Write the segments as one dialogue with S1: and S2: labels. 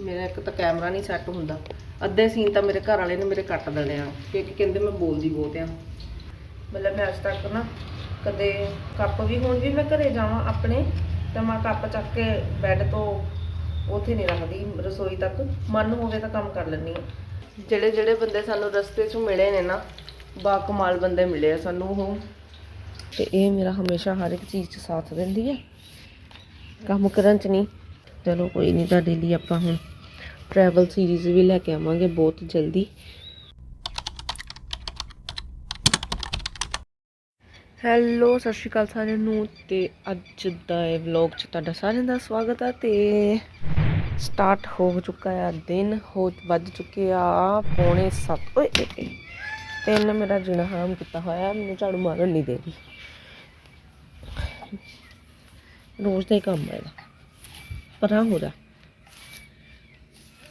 S1: ਮੇਰਾ ਇੱਕ ਤਾਂ ਕੈਮਰਾ ਨਹੀਂ ਸੈੱਟ ਹੁੰਦਾ। ਅੱਧੇ ਸੀਨ ਤਾਂ ਮੇਰੇ ਘਰ ਵਾਲੇ ਨੇ ਮੇਰੇ ਕੱਟ ਦੇਣੇ ਆ। ਕਿਉਂਕਿ ਕਹਿੰਦੇ ਮੈਂ ਬੋਲਦੀ ਬਹੁਤ ਆ। ਮਤਲਬ ਮੈਂ ਅੱਜ ਤੱਕ ਨਾ ਕਦੇ ਕੱਪ ਵੀ ਹੁਣ ਵੀ ਮੈਂ ਘਰੇ ਜਾਵਾਂ ਆਪਣੇ, ਤਾਂ ਮੈਂ ਕੱਪ ਚੱਕ ਕੇ ਬੈੱਡ ਤੋਂ ਉੱਥੇ ਨਹੀਂ ਰੱਖਦੀ, ਰਸੋਈ ਤੱਕ। ਮਨ ਹੋਵੇ ਤਾਂ ਕੰਮ ਕਰ ਲੈਂਦੀ ਆ ਜਿਹੜੇ ਜਿਹੜੇ ਬੰਦੇ ਸਾਨੂੰ ਰਸਤੇ 'ਚ ਮਿਲੇ ਨੇ ਨਾ, ਬਾ ਕਮਾਲ ਬੰਦੇ ਮਿਲੇ ਆ ਸਾਨੂੰ ਉਹ। ਤੇ ਇਹ ਮੇਰਾ ਹਮੇਸ਼ਾ ਹਰ ਇੱਕ ਚੀਜ਼ 'ਚ ਸਾਥ ਦਿੰਦੀ ਹੈ ਕੰਮ ਕਰਨ 'ਚ ਨਹੀਂ। ਚਲੋ ਕੋਈ ਨਹੀਂ, ਤੁਹਾਡੇ ਲਈ ਆਪਾਂ ਹੁਣ ਟਰੈਵਲ ਸੀਰੀਜ਼ ਵੀ ਲੈ ਕੇ ਆਵਾਂਗੇ ਬਹੁਤ ਜਲਦੀ। ਹੈਲੋ ਸਤਿ ਸ਼੍ਰੀ ਅਕਾਲ ਸਾਰਿਆਂ ਨੂੰ ਤੇ ਅੱਜ ਦਾ ਇਹ ਵਲੌਗ 'ਚ ਤੁਹਾਡਾ ਸਾਰਿਆਂ ਦਾ ਸਵਾਗਤ ਆ ਤੇ ਸਟਾਰਟ ਹੋ ਚੁੱਕਾ ਆ ਦਿਨ, ਹੋ ਵੱਜ ਚੁੱਕੇ ਆ ਪੌਣੇ 7 ਓਏ ਤੇ ਇਹਨੇ ਮੇਰਾ ਜੀਣਾ ਹਰਾਮ ਕੀਤਾ ਹੋਇਆ, ਮੈਨੂੰ ਝਾੜੂ ਮਾਰਨ ਨਹੀਂ ਦੇ ਰਹੀ। ਰੋਜ਼ ਦਾ ਹੀ ਕੰਮ ਹੈ ਇਹਦਾ। ਪਰਾਂ ਹੋ ਜਾ।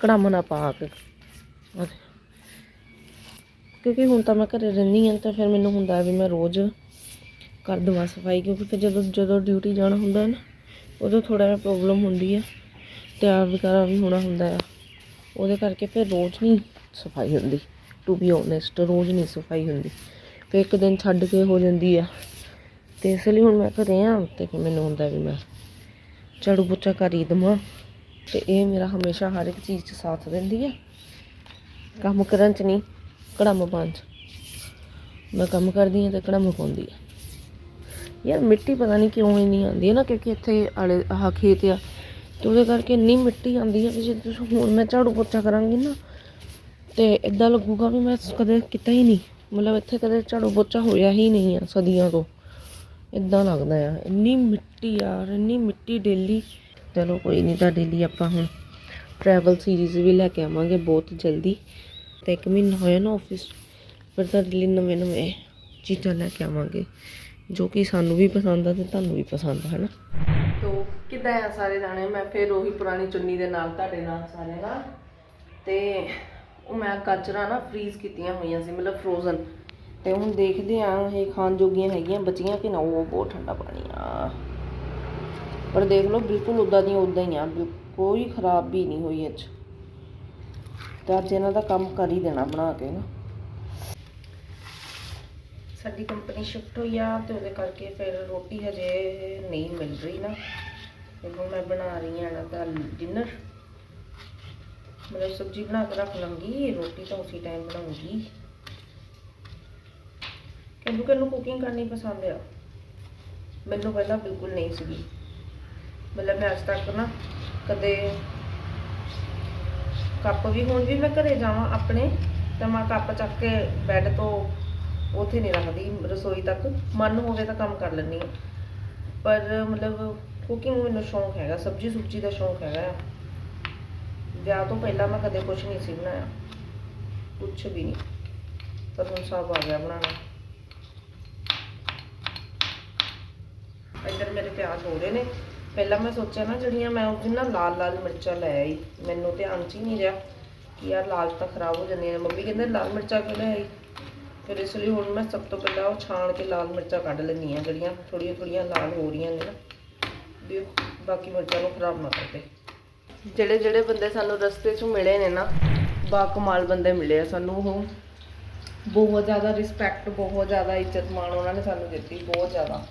S1: ਕੜਮ ਨਾ ਪਾ ਕੇ। ਕਿਉਂਕਿ ਹੁਣ ਤਾਂ ਮੈਂ ਘਰੇ ਰਹਿੰਦੀ ਹਾਂ ਤਾਂ ਫਿਰ ਮੈਨੂੰ ਹੁੰਦਾ ਵੀ ਮੈਂ ਰੋਜ਼ ਕਰ ਦੇਵਾਂ ਸਫ਼ਾਈ, ਕਿਉਂਕਿ ਫਿਰ ਜਦੋਂ ਜਦੋਂ ਡਿਊਟੀ ਜਾਣਾ ਹੁੰਦਾ ਨਾ, ਉਦੋਂ ਥੋੜਾ ਜਿਹਾ ਪ੍ਰੋਬਲਮ ਹੁੰਦੀ ਹੈ। ਤਿਆਰ ਵਗੈਰਾ ਵੀ ਹੋਣਾ ਹੁੰਦਾ ਆ ਉਹਦੇ ਕਰਕੇ ਫਿਰ ਰੋਜ਼ ਨਹੀਂ ਸਫ਼ਾਈ ਹੁੰਦੀ। ਟੂ ਬੀ ਓਨੈਸਟ ਰੋਜ਼ ਨਹੀਂ ਸਫ਼ਾਈ ਹੁੰਦੀ। ਫਿਰ ਇੱਕ ਦਿਨ ਛੱਡ ਕੇ ਹੋ ਜਾਂਦੀ ਆ ਤੇ ਇਸ ਲਈ ਹੁਣ ਮੈਂ ਘਰੇ ਆ ਤੇ ਫਿਰ ਮੈਨੂੰ ਹੁੰਦਾ ਵੀ ਮੈਂ ਝਾੜੂ ਪੋਚਾ ਕਰ ਹੀ ਦੇਵਾਂ। ਤੇ ਇਹ ਮੇਰਾ ਹਮੇਸ਼ਾ ਹਰ ਇੱਕ ਚੀਜ਼ 'ਚ ਸਾਥ ਦਿੰਦੀ ਹੈ ਕੰਮ ਕਰਨ 'ਚ ਨਹੀਂ, ਕੜਮ ਪਾਉਣ 'ਚ। ਮੈਂ ਕੰਮ ਕਰਦੀ ਹਾਂ ਤੇ ਕੜਮ ਪਾਉਂਦੀ ਹੈ। ਯਾਰ ਮਿੱਟੀ ਪਤਾ ਨਹੀਂ ਕਿਉਂ ਇੰਨੀ ਆਉਂਦੀ ਹੈ ਨਾ, ਕਿਉਂਕਿ ਇੱਥੇ ਆਲੇ ਆਹ ਖੇਤ ਆ। ਤੇ ਉਹਦੇ ਕਰਕੇ ਇੰਨੀ ਮਿੱਟੀ ਆਉਂਦੀ ਹੈ ਕਿ ਜੇ ਤੁਸੀਂ ਹੁਣ ਮੈਂ ਝਾੜੂ ਪੋਚਾ ਕਰਾਂਗੀ ਨਾ, ਤੇ ਇਦਾਂ ਲੱਗੂਗਾ ਵੀ ਮੈਂ ਕਦੇ ਕੀਤਾ ਹੀ ਨਹੀਂ। ਮਤਲਬ ਇੱਥੇ ਕਦੇ ਝਾੜੂ ਪੋਚਾ ਹੋਇਆ ਹੀ ਨਹੀਂ ਆ ਸਦੀਆਂ ਤੋਂ। ਇਦਾਂ ਲੱਗਦਾ ਆ। ਇੰਨੀ ਮਿੱਟੀ ਯਾਰ, ਇੰਨੀ ਮਿੱਟੀ ਡੇਲੀ ਚਲੋ ਕੋਈ ਨਹੀਂ ਤੁਹਾਡੇ ਲਈ ਆਪਾਂ ਹੁਣ ਟਰੈਵਲ ਸੀਰੀਜ਼ ਵੀ ਲੈ ਕੇ ਆਵਾਂਗੇ ਬਹੁਤ ਜਲਦੀ। ਤੇ ਇੱਕ ਮਹੀਨਾ ਹੋਇਆ ਨਾ ਆਫਿਸ ਫਿਰ ਤੁਹਾਡੇ ਲਈ ਨਵੇਂ ਨਵੇਂ ਚੀਜ਼ਾਂ ਲੈ ਕੇ ਆਵਾਂਗੇ, ਜੋ ਕਿ ਸਾਨੂੰ ਵੀ ਪਸੰਦ ਆ ਤੇ ਤੁਹਾਨੂੰ ਵੀ ਪਸੰਦ ਹੈ ਨਾ ਤੋ ਕਿੱਦਾਂ ਆ ਸਾਰੇ ਜਾਣੇ? ਮੈਂ ਫਿਰ ਉਹੀ ਪੁਰਾਣੀ ਚੁੰਨੀ ਦੇ ਨਾਲ ਤੁਹਾਡੇ ਨਾਲ ਸਾਰੇ ਨਾਲ ਤੇ ਉਹ ਮੈਂ ਗਾਜਰਾਂ ਨਾ ਫ੍ਰੀਜ਼ ਕੀਤੀਆਂ ਹੋਈਆਂ ਸੀ, ਮਤਲਬ ਫਰੋਜ਼ਨ ਅਤੇ ਹੁਣ ਦੇਖਦੇ ਹਾਂ ਇਹ ਖਾਣ ਜੋਗੀਆਂ ਹੈਗੀਆਂ, ਬਚੀਆਂ ਕਿ ਨਾ, ਉਹ ਬਹੁਤ ਠੰਡਾ ਪਾਣੀ ਆ। ਪਰ ਦੇਖ ਲਓ, ਬਿਲਕੁਲ ਉਦਾਂ ਦੀਆਂ ਉਦਾਂ ਹੀ ਆ, ਬਿਲ- ਕੋਈ ਖਰਾਬ ਵੀ ਨਹੀਂ ਹੋਈ ਅੱਜ। ਤਾਂ ਅੱਜ ਇਹਨਾਂ ਦਾ ਕੰਮ ਕਰ ਹੀ ਦੇਣਾ ਬਣਾ ਕੇ ਨਾ। ਸਾਡੀ ਕੰਪਨੀ ਸ਼ਿਫਟ ਹੋਈ ਆ, ਤੇ ਉਹਦੇ ਕਰਕੇ ਫਿਰ ਰੋਟੀ ਹਜੇ ਨਹੀਂ ਮਿਲ ਰਹੀ ਨਾ। ਤੇ ਮੈਂ ਬਣਾ ਰਹੀ ਆ ਇਹਨਾਂ ਦਾ ਡਿਨਰ ਮਤਲਬ ਸਬਜ਼ੀ ਬਣਾ ਕੇ ਰੱਖ ਲਾਂਗੀ ਰੋਟੀ ਤਾਂ ਉਸੇ ਟਾਈਮ ਬਣਾਉਂਗੀ। ਕਿਉਂਕਿ ਕਿਹਨੂੰ ਕੁਕਿੰਗ ਕਰਨੀ ਪਸੰਦ ਆ? ਮੈਨੂੰ ਪਹਿਲਾਂ ਬਿਲਕੁਲ ਨਹੀਂ ਸੀਗੀ। ਮਤਲਬ ਮੈਂ ਅੱਜ ਤੱਕ ਨਾ ਕਦੇ ਕੱਪ ਵੀ ਹੁਣ ਵੀ ਮੈਂ ਘਰੇ ਜਾਵਾਂ ਆਪਣੇ, ਤਾਂ ਮੈਂ ਕੱਪ ਚੱਕ ਕੇ ਬੈੱਡ ਤੋਂ ਉੱਥੇ ਨਹੀਂ ਰੱਖਦੀ, ਰਸੋਈ ਤੱਕ। ਮਨ ਹੋਵੇ ਤਾਂ ਕੰਮ ਕਰ ਲੈਂਦੀ ਹਾਂ। ਪਰ ਮਤਲਬ ਕੁਕਿੰਗ ਮੈਨੂੰ ਸ਼ੌਂਕ ਹੈਗਾ, ਸਬਜੀ ਸੁਬਜੀ ਦਾ ਸ਼ੌਂਕ ਹੈਗਾ ਆ। ਵਿਆਹ ਤੋਂ ਪਹਿਲਾਂ ਮੈਂ ਕਦੇ ਕੁਝ ਨਹੀਂ ਸੀ ਬਣਾਇਆ। ਕੁਝ ਵੀ ਨਹੀਂ। ਪਰ ਹੁਣ ਸਭ ਆ ਗਿਆ ਬਣਾਉਣਾ। ਇੱਧਰ ਮੇਰੇ ਪਿਆਜ਼ ਹੋ ਰਹੇ ਨੇ। ਪਹਿਲਾਂ ਮੈਂ ਸੋਚਿਆ ਨਾ ਜਿਹੜੀਆਂ ਮੈਂ ਉਹ ਨਾ ਲਾਲ ਲਾਲ ਮਿਰਚਾਂ ਲੈ ਆਈ, ਮੈਨੂੰ ਧਿਆਨ 'ਚ ਹੀ ਨਹੀਂ ਰਿਹਾ ਕਿ ਯਾਰ ਲਾਲ ਤਾਂ ਖਰਾਬ ਹੋ ਜਾਂਦੀਆਂ ਨੇ। ਮੰਮੀ ਕਹਿੰਦੇ ਲਾਲ ਮਿਰਚਾਂ ਕਿਉਂ ਲੈ ਆਈ? ਫਿਰ ਇਸ ਲਈ ਹੁਣ ਮੈਂ ਸਭ ਤੋਂ ਪਹਿਲਾਂ ਉਹ ਛਾਣ ਕੇ ਲਾਲ ਮਿਰਚਾਂ ਕੱਢ ਲੈਂਦੀ ਹਾਂ ਜਿਹੜੀਆਂ ਥੋੜੀਆਂ ਥੋੜੀਆਂ ਲਾਲ ਹੋ ਰਹੀਆਂ ਨੇ ਨਾ। ਵੀ ਬਾਕੀ ਮਿਰਚਾਂ ਨੂੰ ਖਰਾਬ ਨਾ ਕਰਦੇ। ਜਿਹੜੇ ਜਿਹੜੇ ਬੰਦੇ ਸਾਨੂੰ ਰਸਤੇ 'ਚ ਮਿਲੇ ਨੇ ਨਾ, ਬਾ ਕਮਾਲ ਬੰਦੇ ਮਿਲੇ ਆ ਸਾਨੂੰ ਉਹ। ਬਹੁਤ ਜ਼ਿਆਦਾ ਰਿਸਪੈਕਟ ਬਹੁਤ ਜ਼ਿਆਦਾ ਇੱਜ਼ਤ ਮਾਣ ਉਹਨਾਂ ਨੇ ਸਾਨੂੰ ਦਿੱਤੀ, ਬਹੁਤ ਜ਼ਿਆਦਾ।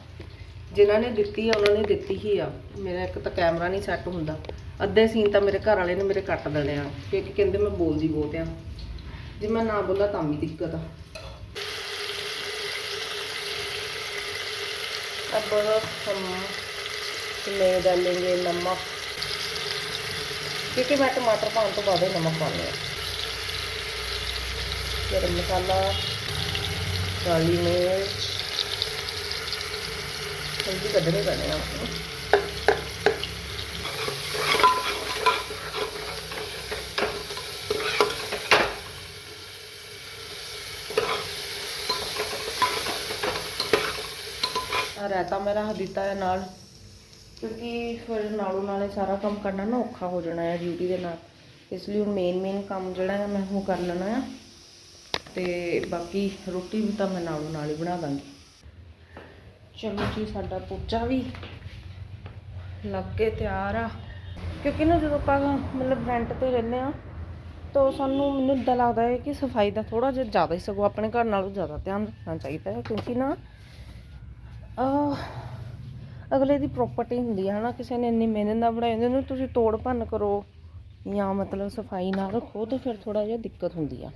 S1: ਜਿਨ੍ਹਾਂ ਨੇ ਦਿੱਤੀ ਆ ਉਹਨਾਂ ਨੇ ਦਿੱਤੀ ਹੀ ਆ ਮੇਰਾ ਇੱਕ ਤਾਂ ਕੈਮਰਾ ਨਹੀਂ ਸੈੱਟ ਹੁੰਦਾ ਅੱਧੇ ਸੀਨ ਤਾਂ ਮੇਰੇ ਘਰ ਵਾਲੇ ਨੇ ਮੇਰੇ ਕੱਟ ਦੇਣੇ ਆ ਕਿਉਂਕਿ ਕਹਿੰਦੇ ਮੈਂ ਬੋਲਦੀ ਬਹੁਤ ਆ ਜੇ ਮੈਂ ਨਾ ਬੋਲਾਂ ਤਾਂ ਵੀ ਦਿੱਕਤ ਆ अब हम इसमें डालेंगे नमक क्योंकि मैं टमाटर पाने तो बाद ही नमक पाने गरम मसाला काली मिर्च ਫਿਰ ਵੀ ਕੱਢਣੇ ਪੈਣੇ ਆ। ਰਹਿਤਾ ਮੇਰਾ ਰੱਖ ਦਿੱਤਾ ਹੈ ਨਾਲ। ਕਿਉਂਕਿ ਫਿਰ ਨਾਲੋਂ ਨਾਲੇ ਸਾਰਾ ਕੰਮ ਕਰਨਾ ਨਾ ਔਖਾ ਹੋ ਜਾਣਾ ਹੈ ਡਿਊਟੀ ਦੇ ਨਾਲ। ਇਸ ਲਈ ਹੁਣ ਮੇਨ ਮੇਨ ਕੰਮ ਜਿਹੜਾ ਹੈ ਮੈਂ ਉਹ ਕਰ ਲੈਣਾ ਹੈ ਤੇ ਬਾਕੀ ਰੋਟੀ ਵੀ ਤਾਂ ਮੈਂ ਨਾਲੋਂ ਨਾਲ ਹੀ ਬਣਾ ਦਾਂਗੀ। ਚਲੋ ਜੀ, ਸਾਡਾ ਪੋਚਾ ਵੀ ਲੱਗ ਕੇ ਤਿਆਰ ਆ। ਕਿਉਂਕਿ ਨਾ ਜਦੋਂ ਆਪਾਂ ਮਤਲਬ ਰੈਂਟ ਤੇ ਰਹਿੰਦੇ ਆ, ਤਾਂ ਸਾਨੂੰ ਮੈਨੂੰ ਇਦਾਂ ਲੱਗਦਾ ਹੈ ਕਿ ਸਫ਼ਾਈ ਦਾ ਥੋੜਾ ਜਿਹਾ ਜ਼ਿਆਦਾ ਹੀ ਸਗੋਂ ਆਪਣੇ ਘਰ ਨਾਲੋਂ ਜ਼ਿਆਦਾ ਧਿਆਨ ਰੱਖਣਾ ਚਾਹੀਦਾ ਹੈ, ਕਿਉਂਕਿ ਨਾ ਅਗਲੇ ਦੀ ਪ੍ਰਾਪਰਟੀ ਹੁੰਦੀ ਹੈ ਹਨਾ, ਕਿਸੇ ਨੇ ਇੰਨੀ ਮਿਹਨਤ ਨਾਲ ਬਣਾਈ ਹੁੰਦੀ ਉਹਨੂੰ ਤੁਸੀਂ ਤੋੜ ਭੰਨ ਕਰੋ ਜਾਂ ਮਤਲਬ ਸਫ਼ਾਈ ਨਾ ਰੱਖੋ, ਤਾਂ ਫਿਰ ਥੋੜਾ ਜਿਹਾ ਦਿੱਕਤ ਹੁੰਦੀ ਆ।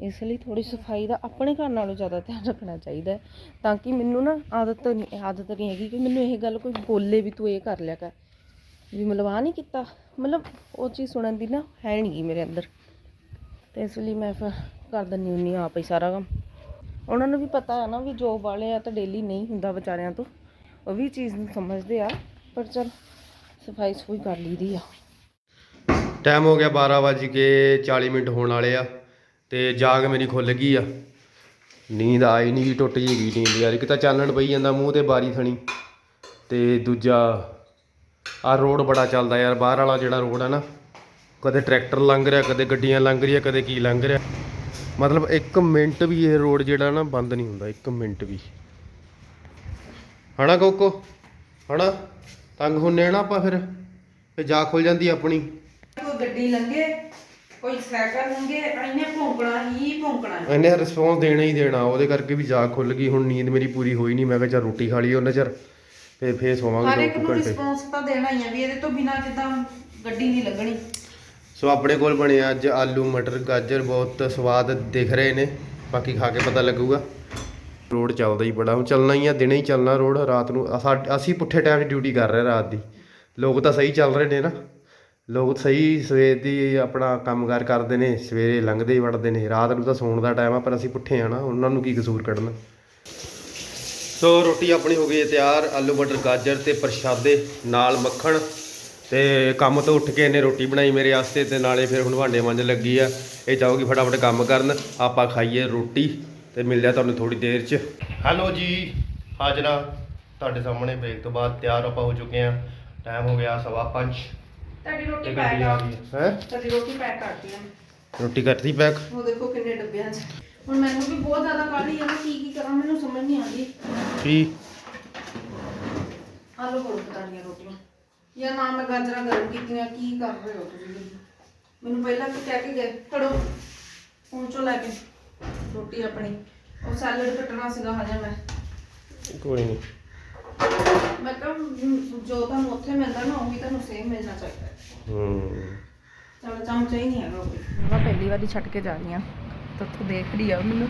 S1: ਇਸ ਲਈ ਥੋੜੀ ਸਫ਼ਾਈ ਦਾ ਆਪਣੇ ਘਰ ਨਾਲੋਂ ਜ਼ਿਆਦਾ ਧਿਆਨ ਰੱਖਣਾ ਚਾਹੀਦਾ ਤਾਂ ਕਿ ਮੈਨੂੰ ਨਾ ਆਦਤ ਨਹੀਂ ਆਦਤ ਨਹੀਂ ਹੈਗੀ ਕਿ ਮੈਨੂੰ ਇਹ ਗੱਲ ਕੋਈ ਬੋਲੇ ਵੀ ਤੂੰ ਇਹ ਕਰ ਲਿਆ ਕਰ, ਵੀ ਮਤਲਬ ਆ ਨਹੀਂ ਕੀਤਾ। ਮਤਲਬ ਉਹ ਚੀਜ਼ ਸੁਣਨ ਦੀ ਨਾ ਹੈ ਨਹੀਂ ਗੀ ਮੇਰੇ ਅੰਦਰ। ਤੇ ਇਸ ਲਈ ਮੈਂ ਫਿਰ ਕਰ ਦਿੰਦੀ ਹੁੰਦੀ ਹਾਂ ਆਪ ਹੀ ਸਾਰਾ ਕੰਮ। ਉਹਨਾਂ ਨੂੰ ਵੀ ਪਤਾ ਹੈ ਨਾ ਵੀ ਜੋਬ ਵਾਲੇ ਆ ਤਾਂ ਡੇਲੀ ਨਹੀਂ ਹੁੰਦਾ ਵਿਚਾਰਿਆਂ ਤੋਂ। ਉਹ ਵੀ ਚੀਜ਼ ਨੂੰ ਸਮਝਦੇ ਆ, ਪਰ ਚਲ ਸਫ਼ਾਈ ਸਫੂਈ ਕਰ ਲਈਦੀ ਆ।
S2: ਟਾਈਮ ਹੋ ਗਿਆ 12 ਵੱਜ ਕੇ 40 ਮਿੰਟ ਹੋਣ ਵਾਲੇ ਆ। ਤੇ ਜਾਗ ਮੇਰੀ ਖੁੱਲ ਗਈ ਆ। ਨੀਂਦ ਆਈ ਨਹੀਂ ਟੁੱਟ ਜੀ ਗਈ ਨੀਂਦ ਯਾਰ। ਇੱਕ ਤਾਂ ਚਾਨਣ ਪਈ ਜਾਂਦਾ, ਮੂੰਹ ਤੇ ਬਾਰੀ ਥਣੀ ਤੇ ਦੂਜਾ ਆ ਰੋਡ ਬੜਾ ਚੱਲਦਾ ਯਾਰ, ਬਾਹਰ ਵਾਲਾ ਜਿਹੜਾ ਰੋਡ ਆ ਨਾ, ਕਦੇ ਟਰੈਕਟਰ ਲੰਘ ਰਿਹਾ, ਕਦੇ ਗੱਡੀਆਂ ਲੰਘ ਰਹੀਆਂ, ਕਦੇ ਕੀ ਲੰਘ ਰਿਹਾ। ਮਤਲਬ 1 ਮਿੰਟ ਵੀ ਇਹ ਰੋਡ ਜਿਹੜਾ ਨਾ ਬੰਦ ਨਹੀਂ ਹੁੰਦਾ 1 ਮਿੰਟ ਵੀ। ਹਣਾ ਕੋਕੋ? ਹਣਾ? ਤੰਗ ਹੁੰਨੇ ਆ ਨਾ ਆਪਾਂ ਫਿਰ, ਤੇ ਜਾ ਖੁੱਲ ਜਾਂਦੀ ਆਪਣੀ।
S1: ਕੋਈ ਗੱਡੀ ਲੰਘੇ ਕੋਈ ਸਾਈਕਲ ਲੰਘੇ ਇਹਨੇ ਭੌਂਕਣਾ ਹੀ ਭੌਂਕਣਾ
S2: ਇਹਨੇ ਰਿਸਪੌਂਸ ਦੇਣਾ ਹੀ ਦੇਣਾ ਉਹਦੇ ਕਰਕੇ ਵੀ ਜਾਗ ਖੁੱਲ ਗਈ ਹੁਣ ਨੀਂਦ ਮੇਰੀ ਪੂਰੀ ਹੋਈ ਨਹੀਂ ਮੈਂ ਕਿਹਾ ਚੱਲ ਰੋਟੀ ਖਾ ਲਈ ਉਹਨਾਂ ਚਿਰ ਤੇ ਫੇਰ
S1: ਹਰ
S2: ਸੋਵਾਂਗੇ
S1: ਇੱਕ
S2: ਦੋ
S1: ਨੂੰ
S2: ਘੰਟੇ।
S1: ਰਿਸਪੌਂਸ ਤਾਂ ਦੇਣਾ ਹੀ ਆ ਵੀ ਇਹਦੇ ਤੋਂ ਬਿਨਾ ਜਿੱਦਾਂ ਗੱਡੀ ਨਹੀਂ ਲੱਗਣੀ।
S2: ਸੋ ਆਪਣੇ ਕੋਲ ਬਣੇ ਅੱਜ ਆਲੂ ਮਟਰ ਗਾਜਰ ਬਹੁਤ ਸਵਾਦ ਦਿਖ ਰਹੇ ਨੇ ਬਾਕੀ ਖਾ ਕੇ ਪਤਾ ਲੱਗੂਗਾ। ਰੋਡ ਚੱਲਦਾ ਹੀ ਬੜਾ ਹੁਣ ਚੱਲਣਾ ਹੀ ਆ ਦਿਨੇ ਹੀ ਚੱਲਣਾ ਰੋਡ ਰਾਤ ਨੂੰ ਅਸਾਂ- ਅਸੀਂ ਪੁੱਠੇ ਟਾਈਮ 'ਚ ਡਿਊਟੀ ਕਰ ਰਹੇ ਰਾਤ ਦੀ। ਲੋਕ ਤਾਂ ਸਹੀ ਚੱਲ ਰਹੇ ਨੇ ਨਾ। ਲੋਕ ਸਹੀ ਸਵੇਰ ਦੀ ਆਪਣਾ ਕੰਮਕਾਰ ਕਰਦੇ ਨੇ ਸਵੇਰੇ ਲੰਘਦੇ ਹੀ ਵੜਦੇ ਨੇ ਰਾਤ ਨੂੰ ਤਾਂ ਸੌਣ ਦਾ ਟਾਈਮ ਆ ਪਰ ਅਸੀਂ ਪੁੱਠੇ ਆ ਨਾ ਉਹਨਾਂ ਨੂੰ ਕੀ ਕਸੂਰ ਕੱਢਣਾ? ਸੋ ਰੋਟੀ ਆਪਣੀ ਹੋ ਗਈ ਹੈ ਤਿਆਰ ਆਲੂ ਮਟਰ ਗਾਜਰ ਤੇ ਪ੍ਰਸ਼ਾਦੇ ਨਾਲ ਮੱਖਣ ਤੇ ਕੰਮ ਤੋਂ ਉੱਠ ਕੇ ਇਹਨੇ ਰੋਟੀ ਬਣਾਈ ਮੇਰੇ ਵਾਸਤੇ ਤੇ ਨਾਲੇ ਫਿਰ ਹੁਣ ਭਾਂਡੇ ਮਾਂਜਣ ਲੱਗੀ ਆ। ਇਹ ਚਾਹੂਗੀ ਫਟਾਫਟ ਕੰਮ ਕਰਨ ਆਪਾਂ ਖਾਈਏ ਰੋਟੀ ਤੇ ਮਿਲਦੇ ਆ ਤੁਹਾਨੂੰ ਥੋੜੀ ਦੇਰ 'ਚ। ਹੈਲੋ ਜੀ ਹਾਜ਼ਰਾ ਤੁਹਾਡੇ ਸਾਹਮਣੇ ਬ੍ਰੇਕ ਤੋਂ ਬਾਅਦ ਤਿਆਰ ਆਪਾਂ ਹੋ ਚੁੱਕੇ ਆ ਟਾਈਮ ਹੋ ਗਿਆ ਸਵਾ ਪੰਜ।
S1: ਤੁਹਾਡੀ ਰੋਟੀ
S2: ਗੱਡੀ
S1: ਪੈਕ
S2: ਆ
S1: ਆ।
S2: ਗਈ ਹੈ।
S1: ਤੁਹਾਡੀ ਰੋਟੀ ਪੈਕ ਕਰਤੀ ਆ।
S2: ਰੋਟੀ ਕਰਤੀ ਪੈਕ
S1: ਉਹ ਦੇਖੋ ਕਿੰਨੇ ਡੱਬਿਆਂ 'ਚ। ਹੁਣ ਮੈਨੂੰ ਵੀ ਬਹੁਤ ਜ਼ਿਆਦਾ ਕਾਹਲੀ ਆ ਨਾ ਕੀ ਕੀ ਕਰਾਂ ਮੈਨੂੰ ਸਮਝ ਨਹੀਂ ਆਉਂਦੀ।
S2: ਕੀ?
S1: ਆਲੂ ਕੋਲ ਪਤਾਣੀਆਂ ਰੋਟੀਆਂ। ਜਾਂ ਨਾ ਮੈਂ ਗਾਜਰਾਂ ਗਰਮ ਕੀਤੀਆਂ ਕੀ ਕਰ ਰਹੇ ਹੋ ਤੁਸੀਂ ਮੈਨੂੰ ਪਹਿਲਾਂ ਵੀ ਕਹਿ ਕੇ ਗਏ ਫੜੋ। ਹੁਣ ਚੋ ਲੈ ਕੇ। ਰੋਟੀ ਆਪਣੀ। ਉਹ ਸੈਲਡ ਕੱਟਣਾ ਸੀਗਾ ਹਜੇ ਮੈਂ।
S2: ਕੋਈ ਨਹੀਂ
S1: ਮੈਂ ਮ, ਜੋ ਤੁਹਾਨੂੰ ਉੱਥੇ ਮਿਲਦਾ ਨਾ ਉਹੀ ਤੁਹਾਨੂੰ ਸੇਮ ਮਿਲਣਾ ਚਾਹੀਦਾ ਹੈ।
S2: ਹੂੰ।
S1: ਚਲ ਚਮਚਾ ਹੀ ਨਹੀਂ ਹੈਗਾ ਕੋਈ ਮੈਂ ਪਹਿਲੀ ਵਾਰੀ ਛੱਡ ਕੇ ਜਾ ਰਹੀ ਹਾਂ। ਤਾਂ ਉੱਥੋਂ ਦੇਖ ਰਹੀ ਆ ਮੈਨੂੰ।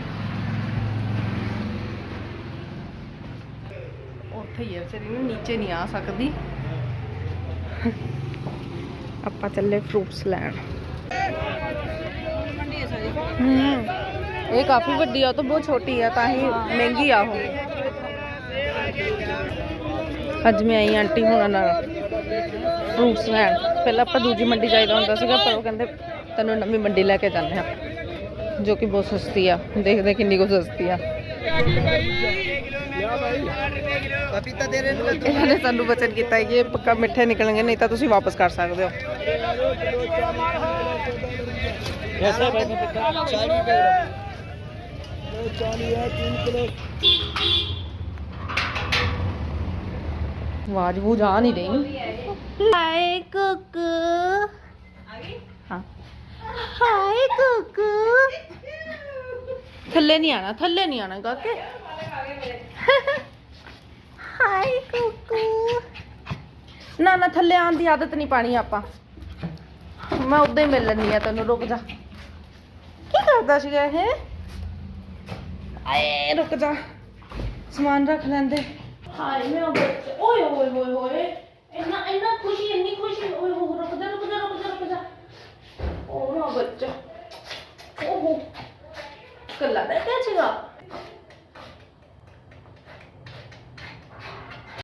S1: ਉੱਥੇ ਹੀ ਹੈ ਵਿਚਾਰੀ ਨੂੰ ਨੀਚੇ ਨਹੀਂ ਆ ਸਕਦੀ। ਆਪਾਂ ਚੱਲੇ ਫਰੂਟਸ ਲੈਣ। ਹੂੰ ਇਹ ਕਾਫੀ ਵੱਡੀ ਆ ਉਹ ਤਾਂ ਬਹੁਤ ਛੋਟੀ ਆ ਤਾਂ ਹੀ। ਮਹਿੰਗੀ ਆ ਉਹ। ਅੱਜ ਮੈਂ ਆਈ ਆਂਟੀ ਹੁਣਾਂ ਨਾਲ। ਫਰੂਟਸ ਲੈਣ ਪਹਿਲਾਂ ਆਪਾਂ ਦੂਜੀ ਮੰਡੀ ਜਾਈਦਾ ਹੁੰਦਾ ਸੀਗਾ, ਪਰ ਉਹ ਕਹਿੰਦੇ, ਤੈਨੂੰ ਨਵੀਂ ਮੰਡੀ ਲੈ ਕੇ ਜਾਂਦੇ ਆ ਜੋ ਕਿ ਬਹੁਤ ਸਸਤੀ ਆ। ਦੇਖਦੇ ਕਿੰਨੀ ਕੁ ਸਸਤੀ ਆ। ਪਪੀਤਾ ਸਾਨੂੰ ਬਚਨ ਕੀਤਾ ਕਿ ਇਹ ਪੱਕਾ ਮਿੱਠੇ ਨਿਕਲਣਗੇ, ਨਹੀਂ ਤਾਂ ਤੁਸੀਂ ਵਾਪਸ ਕਰ ਸਕਦੇ ਹੋ।
S3: ਐਸਾ ਬਾਈ ਪਪੀਤਾ 40 ਰੁਪਏ 40 ਹੈ 3 ਕਿਲੋ
S1: ਆਵਾਜ਼ ਬੂਝ ਆ ਨਹੀਂ ਰਹੀ। ਹਾਏ ਕੁੱਕੂ। ਹਾਂ। ਹਾਏ ਕੁੱਕੂ। ਥੱਲੇ ਨਹੀਂ ਆਣਾ ਥੱਲੇ ਨਹੀਂ ਆਣਾ ਕਾਕੇ। ਹਾਏ ਕੁੱਕੂ। ਨਾ ਨਾ ਥੱਲੇ ਆਉਣ ਦੀ ਆਦਤ ਨਹੀਂ ਪਾਣੀ ਆਪਾਂ। ਮੈਂ ਉਦਾਂ ਹੀ ਮਿਲ ਲੈਣੀ ਆ ਤੈਨੂੰ ਰੁਕ ਜਾ। ਕੀ ਕਰਦਾ ਸੀਗਾ ਇਹ? ਆਏ ਰੁਕ ਜਾ। ਸਮਾਨ ਰੱਖ ਲੈਂਦੇ। ਹਾਏ ਮੈਂ ਉਹ ਬੱਚਾ ਓਏ ਹੋਏ ਹੋਏ ਹੋਏ ਇੰਨਾ ਇੰਨਾ ਖੁਸ਼ੀ, ਇੰਨੀ ਖੁਸ਼ੀ, ਓਏ, ਹੋ ਰੁਕ ਜਾ ਰੁਕ ਜਾ ਰੁਕ ਜਾ ਰੁਕ ਜਾ ਉਹ ਨਾ ਬੱਚਾ ਓਹੋ ਕੱਲਾ ਬੈਠਾ ਸੀਗਾ।